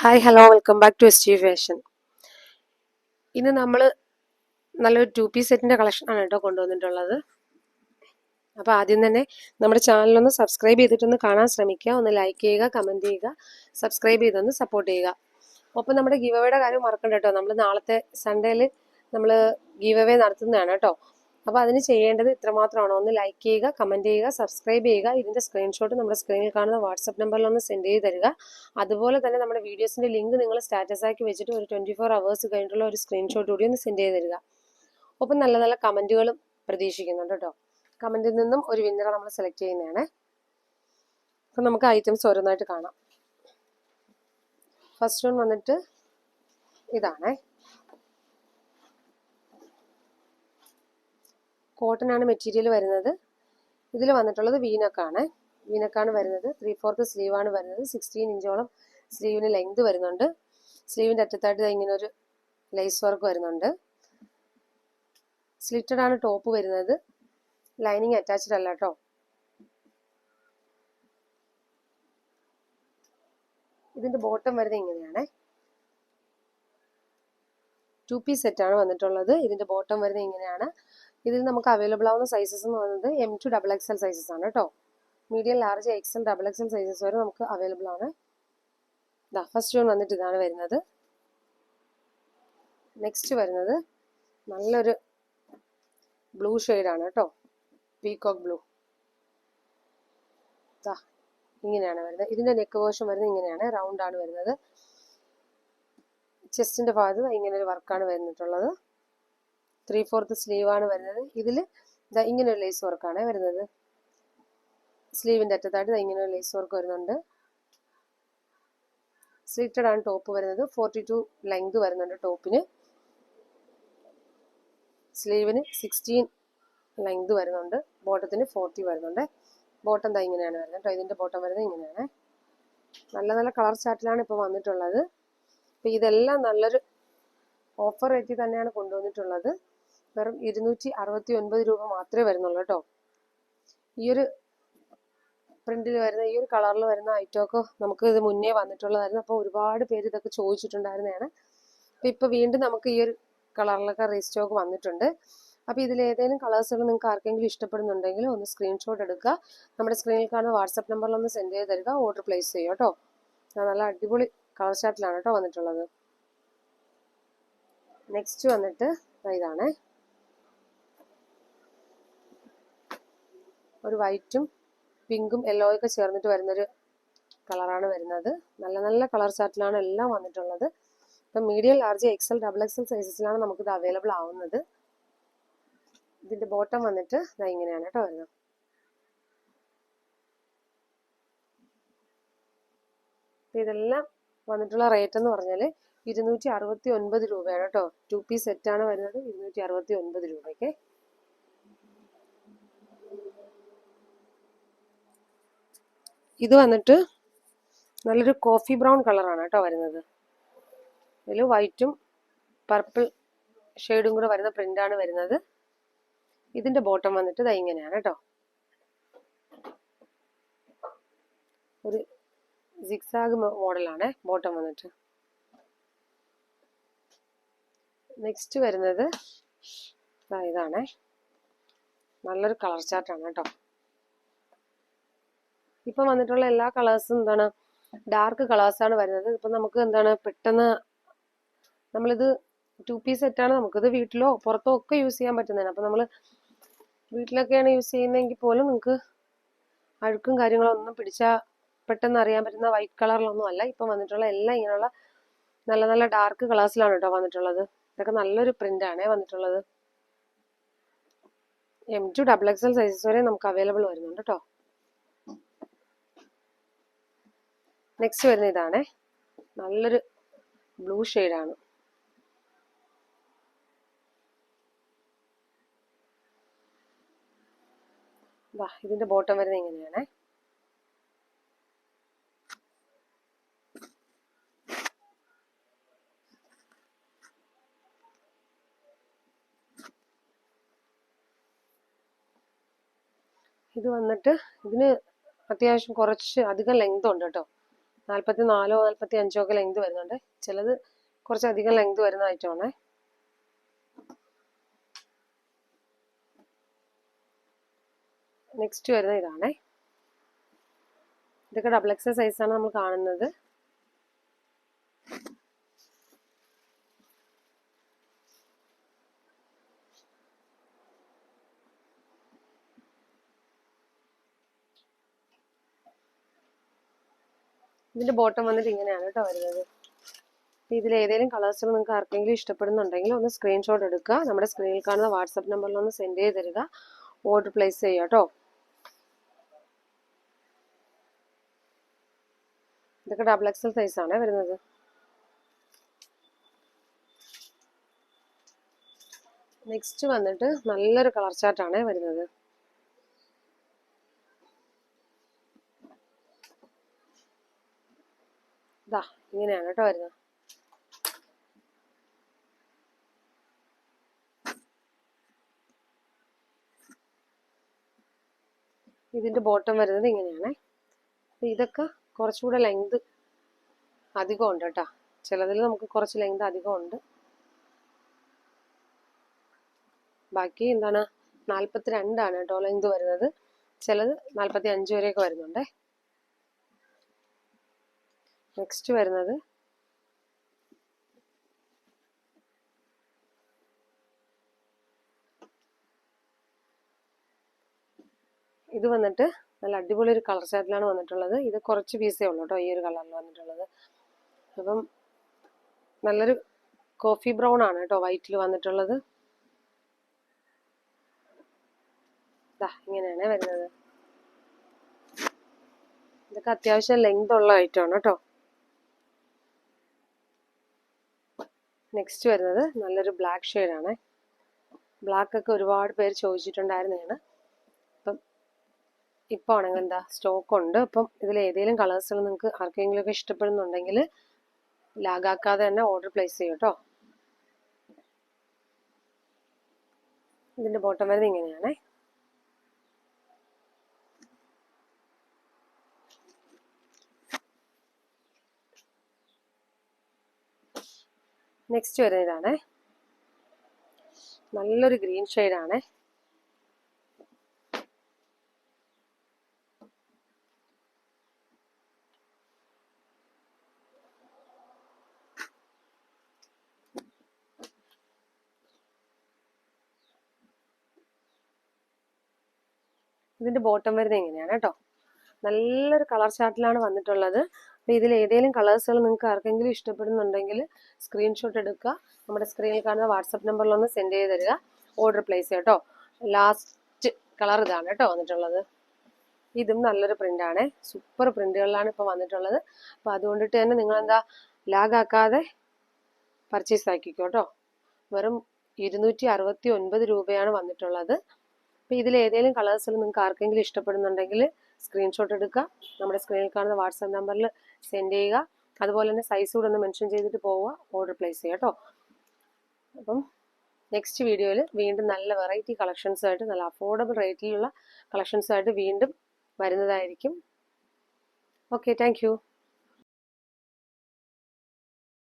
Hi hello welcome back to S T fashion ഇന്ന് നമ്മൾ നല്ലൊരു ടു പീസ് സെറ്റിന്റെ ആണ് കേട്ടോ കൊണ്ടുവന്നിട്ടുള്ളത്. അപ്പോൾ ആദ്യം തന്നെ നമ്മുടെ ചാനലൊന്ന് സബ്സ്ക്രൈബ് ചെയ്തിട്ടൊന്ന് കാണാൻ ശ്രമിക്കുക. ഒന്ന് ലൈക്ക് ചെയ്യുക കമന്റ് ചെയ്യുക സബ്സ്ക്രൈബ് ചെയ്തൊന്ന് സപ്പോർട്ട് ചെയ്യുക. ഒപ്പം നമ്മുടെ ഗീവവേയുടെ കാര്യം മറക്കണ്ട കേട്ടോ. നമ്മൾ നാളത്തെ സൺഡേയിൽ നമ്മൾ ഗീവവേ നടത്തുന്നതാണ് കേട്ടോ. അപ്പോൾ അതിന് ചെയ്യേണ്ടത് ഇത്രമാത്രമാണ്? ഒന്ന് ലൈക്ക് ചെയ്യുക കമന്റ് ചെയ്യുക സബ്സ്ക്രൈബ് ചെയ്യുക. ഇതിന്റെ സ്ക്രീൻഷോട്ട് നമ്മുടെ സ്ക്രീനിൽ കാണുന്ന വാട്സപ്പ് നമ്പറിൽ ഒന്ന് സെൻഡ് ചെയ്ത് തരിക. അതുപോലെ തന്നെ നമ്മുടെ വീഡിയോസിന്റെ ലിങ്ക് നിങ്ങൾ സ്റ്റാറ്റസ് ആക്കി വെച്ചിട്ട് ഒരു ട്വന്റി ഫോർ അവേഴ്സ് കഴിഞ്ഞിട്ടുള്ള ഒരു സ്ക്രീൻഷോട്ട് കൂടി ഒന്ന് സെൻഡ് ചെയ്ത് തരിക. ഒപ്പം നല്ല നല്ല കമന്റുകളും പ്രതീക്ഷിക്കുന്നുണ്ട് കേട്ടോ കമന്റിൽ നിന്നും ഒരു വിന്നറെ നമ്മൾ സെലക്ട് ചെയ്യുന്നതാണ്. അപ്പം നമുക്ക് ഐറ്റംസ് ഓരോന്നായിട്ട് കാണാം. ഫസ്റ്റ് വൺ വന്നിട്ട് ഇതാണേ. കോട്ടൺ ആണ് മെറ്റീരിയൽ വരുന്നത്. ഇതിൽ വന്നിട്ടുള്ളത് വീനക്കാണ്. വീനക്കാണ് വരുന്നത്. ത്രീ ഫോർത്ത് സ്ലീവ് ആണ് വരുന്നത്. സിക്സ്റ്റീൻ ഇഞ്ചോളം സ്ലീവിന് ലെങ്ത് വരുന്നുണ്ട്. സ്ലീവിന്റെ അറ്റത്തായിട്ട് ഇങ്ങനെ ഒരു ലേസ് വർക്ക് വരുന്നുണ്ട്. സ്ലിറ്റഡ് ആണ് ടോപ്പ് വരുന്നത്. ലൈനിങ് അറ്റാച്ച്ഡ് അല്ല കേട്ടോ ഇതിന്റെ ബോട്ടം വരുന്നത് ഇങ്ങനെയാണ്. ടു പീസ് സെറ്റാണ് വന്നിട്ടുള്ളത്. ഇതിന്റെ ബോട്ടം വരുന്നത് ഇങ്ങനെയാണ്. ഇതിൽ നമുക്ക് അവൈലബിൾ ആവുന്ന സൈസസ് എന്ന് പറയുന്നത് M to double X L sizes ആണ് കേട്ടോ medium large XL double XL sizes വരെ നമുക്ക് അവൈലബിൾ ആണ്. ദാ ഫസ്റ്റ് വൺ വന്നിട്ട് ഇതാണ് വരുന്നത്. നെക്സ്റ്റ് വരുന്നത് നല്ലൊരു ബ്ലൂ ആണ് കേട്ടോ പീകോക്ക് ബ്ലൂ ദാ ഇങ്ങനെയാണ് വരുന്നത്. ഇതിന്റെ നെക്ക് വേർഷൻ വരുന്നത് ഇങ്ങനെയാണ്. റൗണ്ട് ആണ് വരുന്നത്. ചെസ്റ്റിന്റെ ഭാഗത്ത് ഇങ്ങനെ ഒരു വർക്കാണ് വരുന്നിട്ടുള്ളത്. ത്രീ ഫോർത്ത് സ്ലീവ് ആണ് വരുന്നത്. ഇതിൽ ഇങ്ങനെ ഒരു ലേസ് വർക്കാണ് വരുന്നത്. സ്ലീവിന്റെ അറ്റത്തായിട്ട് ഇങ്ങനെ ഒരു ലേസ് വർക്ക് വരുന്നുണ്ട്. സ്ലിറ്റഡ് ആണ് ടോപ്പ് വരുന്നത്. ഫോർട്ടി ടു ലെങ്ത് വരുന്നുണ്ട് ടോപ്പിന് സ്ലീവിന് സിക്സ്റ്റീൻ ലെങ്ത് വരുന്നുണ്ട്. ബോട്ടത്തിന് ഫോർട്ടി വരുന്നുണ്ട്. ബോട്ടം ദാ ഇങ്ങനെയാണ് വരുന്നത് കേട്ടോ ഇതിന്റെ ബോട്ടം വരുന്നത് ഇങ്ങനെയാണ്. നല്ല നല്ല കളർ ചാർട്ടിലാണ് ഇപ്പോൾ വന്നിട്ടുള്ളത്. അപ്പോൾ ഇതെല്ലാം നല്ലൊരു ഓഫർ റേറ്റിൽ തന്നെയാണ് കൊണ്ടുവന്നിട്ടുള്ളത്. വെറും ഇരുന്നൂറ്റി അറുപത്തി ഒൻപത് രൂപ മാത്രമേ വരുന്നുള്ളൂ കേട്ടോ. ഈ ഒരു പ്രിന്റിൽ വരുന്ന ഈ ഒരു കളറിൽ വരുന്ന ഐറ്റമൊക്കെ നമുക്ക് ഇത് മുന്നേ വന്നിട്ടുള്ളതായിരുന്നു. അപ്പോൾ ഒരുപാട് പേര് ഇതൊക്കെ ചോദിച്ചിട്ടുണ്ടായിരുന്നതാണ്. അപ്പോൾ ഇപ്പോൾ വീണ്ടും നമുക്ക് ഈ ഒരു കളറിലൊക്കെ റീസ്റ്റോക്ക് വന്നിട്ടുണ്ട്. അപ്പോൾ ഇതിൽ ഏതെങ്കിലും കളേഴ്സുകൾ നിങ്ങൾക്ക് ആർക്കെങ്കിലും ഇഷ്ടപ്പെടുന്നുണ്ടെങ്കിൽ ഒന്ന് സ്ക്രീൻഷോട്ട് എടുക്കുക. നമ്മുടെ സ്ക്രീനിൽ കാണുന്ന വാട്സപ്പ് നമ്പറിൽ ഒന്ന് സെൻഡ് ചെയ്ത് തരിക. ഓർഡർ പ്ലേസ് ചെയ്യുക കേട്ടോ. നല്ല അടിപൊളി കളർ ചാർട്ടിലാണ് കേട്ടോ വന്നിട്ടുള്ളത്. നെക്സ്റ്റ് വന്നിട്ട് ഇതാണ്. ഒരു വൈറ്റും പിങ്കും യെല്ലോ ഒക്കെ ചേർന്നിട്ട് വരുന്നൊരു കളറാണ് വരുന്നത്. നല്ല നല്ല കളർ ചാർട്ടിലാണ് എല്ലാം വന്നിട്ടുള്ളത്. ഇപ്പം medium large XL double XL സൈസസിലാണ് നമുക്കിത് അവൈലബിൾ ആവുന്നത്. ഇതിന്റെ ബോട്ടം വന്നിട്ട് ഇതാ ഇങ്ങനെയാണ് കേട്ടോ വരുന്നത്. ഇതെല്ലാം വന്നിട്ടുള്ള റേറ്റ് എന്ന് പറഞ്ഞാൽ ഇരുന്നൂറ്റി അറുപത്തി ഒൻപത് രൂപയാണ് കേട്ടോ. ടു പീസ് സെറ്റാണ് വരുന്നത്. ഇരുന്നൂറ്റി അറുപത്തി ഒൻപത് രൂപയ്ക്ക്. ഇത് വന്നിട്ട് നല്ലൊരു കോഫി ബ്രൗൺ കളറാണ് കേട്ടോ വരുന്നത്. ഇതിൽ വൈറ്റും പർപ്പിൾ ഷെയ്ഡും കൂടെ വരുന്ന പ്രിന്റാണ് വരുന്നത്. ഇതിന്റെ ബോട്ടം വന്നിട്ട് ഇതാ ഇങ്ങനെയാണ് കേട്ടോ. ഒരു സിക്സാഗ് മോഡലാണ് ബോട്ടം വന്നിട്ട്. നെക്സ്റ്റ് വരുന്നത് ഇതാണ്. നല്ലൊരു കളർ ചാർട്ടാണ് കേട്ടോ. ഇപ്പം വന്നിട്ടുള്ള എല്ലാ കളേഴ്സും എന്താണ് ഡാർക്ക് കളേഴ്സ് ആണ് വരുന്നത്. ഇപ്പൊ നമുക്ക് എന്താണ് പെട്ടെന്ന് നമ്മളിത് ടു പീസ് സെറ്റാണ് നമുക്കിത് വീട്ടിലോ പുറത്തോ ഒക്കെ യൂസ് ചെയ്യാൻ പറ്റുന്നതാണ്. അപ്പൊ നമ്മൾ വീട്ടിലൊക്കെയാണ് യൂസ് ചെയ്യുന്നതെങ്കിൽ പോലും നിങ്ങൾക്ക് അഴുക്കും കാര്യങ്ങളൊന്നും പിടിച്ചാൽ പെട്ടെന്ന് അറിയാൻ പറ്റുന്ന വൈറ്റ് കളറിലൊന്നും അല്ല. ഇപ്പം വന്നിട്ടുള്ള എല്ലാം ഇങ്ങനെയുള്ള നല്ല നല്ല ഡാർക്ക് കളേഴ്സിലാണ് കേട്ടോ വന്നിട്ടുള്ളത്. ഇതൊക്കെ നല്ലൊരു പ്രിന്റ് ആണ് വന്നിട്ടുള്ളത്. M to double XL sizes വരെ നമുക്ക് അവൈലബിൾ വരുന്നുണ്ട് കേട്ടോ. നെക്സ്റ്റ് വരുന്ന ഇതാണേ. നല്ലൊരു ബ്ലൂ വാ ഇതിന്റെ ബോട്ടം വരുന്നത് ഇങ്ങനെയാണേ. ഇത് വന്നിട്ട് ഇതിന് അത്യാവശ്യം കുറച്ച് അധികം ലെങ്ത് ഉണ്ട് കേട്ടോ. നാൽപ്പത്തി നാലോ നാൽപ്പത്തി അഞ്ചോ ഒക്കെ ലെങ്ത് വരുന്നുണ്ട്. ചിലത് കുറച്ചധികം ലെങ്ത് വരുന്ന ഐറ്റമാണേ നെക്സ്റ്റ് വരുന്ന ഇതാണേ. ഇതൊക്കെ ഡബിൾ എക്സൽ സൈസാണ് നമ്മൾ കാണുന്നത്. ഇതിന്റെ ബോട്ടം വന്നിട്ട് ഇങ്ങനെയാണ് കേട്ടോ വരുന്നത്. ഇതിൽ ഏതെങ്കിലും കളേഴ്സുകൾ നിങ്ങൾക്ക് ആർക്കെങ്കിലും ഇഷ്ടപ്പെടുന്നുണ്ടെങ്കിൽ ഒന്ന് സ്ക്രീൻഷോട്ട് എടുക്കുക. നമ്മുടെ സ്ക്രീനിൽ കാണുന്ന വാട്സപ്പ് നമ്പറിൽ ഒന്ന് സെൻഡ് ചെയ്ത് തരിക. ഓർഡർ പ്ലേസ് ചെയ്യുക കേട്ടോ. ഇതൊക്കെ ഡബിൾ എക്സൽ സൈസ് ആണ് വരുന്നത്. നെക്സ്റ്റ് വന്നിട്ട് നല്ലൊരു കളർ ചാർട്ടാണ് വരുന്നത്. ഇതാ ഇങ്ങനെയാണ് കേട്ടോ വരുന്നത്. ഇതിന്റെ ബോട്ടം വരുന്നത് ഇങ്ങനെയാണ്. ഇതൊക്കെ കുറച്ചുകൂടെ ലെങ്ത് അധികം ഉണ്ട് കേട്ടോ. ചിലതിൽ നമുക്ക് കുറച്ച് ലെങ്ത് അധികം ഉണ്ട്. ബാക്കി എന്താണ്? നാൽപ്പത്തി രണ്ടാണ് കേട്ടോ ലെങ്ത് വരുന്നത്. ചിലത് നാൽപ്പത്തി അഞ്ച് വരെയൊക്കെ വരുന്നുണ്ടേ. നെക്സ്റ്റ് വരുന്നത്. ഇത് വന്നിട്ട് നല്ല അടിപൊളി ഒരു കളർ ചാർട്ടിലാണ് വന്നിട്ടുള്ളത്. ഇത് കുറച്ച് പീസേ ഉള്ളൂ കേട്ടോ ഈ ഒരു കളറിൽ വന്നിട്ടുള്ളത്. അപ്പം നല്ലൊരു കോഫി ബ്രൗൺ ആണ് കേട്ടോ വൈറ്റിൽ വന്നിട്ടുള്ളത്. ഇങ്ങനെയാണ് വരുന്നത്. ഇതൊക്കെ അത്യാവശ്യം ലെങ്ത് ഉള്ള ഐറ്റമാണ് കേട്ടോ. നെക്സ്റ്റ് വരുന്നത് നല്ലൊരു ബ്ലാക്ക് ഷെയ്ഡാണ് ബ്ലാക്ക് ഒക്കെ ഒരുപാട് പേര് ചോദിച്ചിട്ടുണ്ടായിരുന്നതാണ്. അപ്പം ഇപ്പോൾ ആണെങ്കിൽ എന്താ സ്റ്റോക്ക് ഉണ്ട്. അപ്പം ഇതിൽ ഏതെങ്കിലും കളേഴ്സുകൾ നിങ്ങൾക്ക് ആർക്കെങ്കിലും ഒക്കെ ഇഷ്ടപ്പെടുന്നുണ്ടെങ്കിൽ ലാഗാക്കാതെ തന്നെ ഓർഡർ പ്ലേസ് ചെയ്യും കേട്ടോ. ഇതിന്റെ ബോട്ടം വരുന്നത് ഇങ്ങനെയാണേ. നെക്സ്റ്റ് വരുന്ന ഇതാണേ നല്ലൊരു ഗ്രീൻ ഷെയ്ഡാണേ ഇതിന്റെ ബോട്ടം വരുന്നത് എങ്ങനെയാണ് കേട്ടോ നല്ലൊരു കളർ ചാർട്ടിലാണ് വന്നിട്ടുള്ളത്. അപ്പോൾ ഇതിൽ ഏതെങ്കിലും കളേഴ്സുകൾ നിങ്ങൾക്ക് ആർക്കെങ്കിലും ഇഷ്ടപ്പെടുന്നുണ്ടെങ്കിൽ സ്ക്രീൻഷോട്ട് എടുക്കുക. നമ്മുടെ സ്ക്രീനിൽ കാണുന്ന വാട്സപ്പ് നമ്പറിലൊന്ന് സെൻഡ് ചെയ്ത് തരിക. ഓർഡർ പ്ലേസ് കേട്ടോ. ലാസ്റ്റ് കളർ ഇതാണ് കേട്ടോ വന്നിട്ടുള്ളത്. ഇതും നല്ലൊരു പ്രിന്റാണ് സൂപ്പർ പ്രിന്റുകളിലാണ് ഇപ്പോൾ വന്നിട്ടുള്ളത്. അപ്പോൾ അതുകൊണ്ടിട്ട് തന്നെ നിങ്ങളെന്താ ലാഗാക്കാതെ പർച്ചേസ് ആക്കിക്കോ കേട്ടോ. വെറും ഇരുന്നൂറ്റി അറുപത്തി ഒൻപത് രൂപയാണ് വന്നിട്ടുള്ളത്. അപ്പോൾ ഇതിൽ ഏതെങ്കിലും കളേഴ്സിൽ നിങ്ങൾക്ക് ആർക്കെങ്കിലും ഇഷ്ടപ്പെടുന്നുണ്ടെങ്കിൽ സ്ക്രീൻഷോട്ട് എടുക്കുക. നമ്മുടെ സ്ക്രീനിൽ കാണുന്ന വാട്സാപ്പ് നമ്പറിൽ സെൻഡ് ചെയ്യുക. അതുപോലെ തന്നെ സൈസ് കൂടെ ഒന്ന് മെൻഷൻ ചെയ്തിട്ട് പോവുക. ഓർഡർ പ്ലേസ് ചെയ്യുക കേട്ടോ. അപ്പം നെക്സ്റ്റ് വീഡിയോയിൽ വീണ്ടും നല്ല വെറൈറ്റി കളക്ഷൻസായിട്ട് നല്ല അഫോർഡബിൾ റേറ്റിലുള്ള കളക്ഷൻസായിട്ട് വീണ്ടും വരുന്നതായിരിക്കും. Okay thank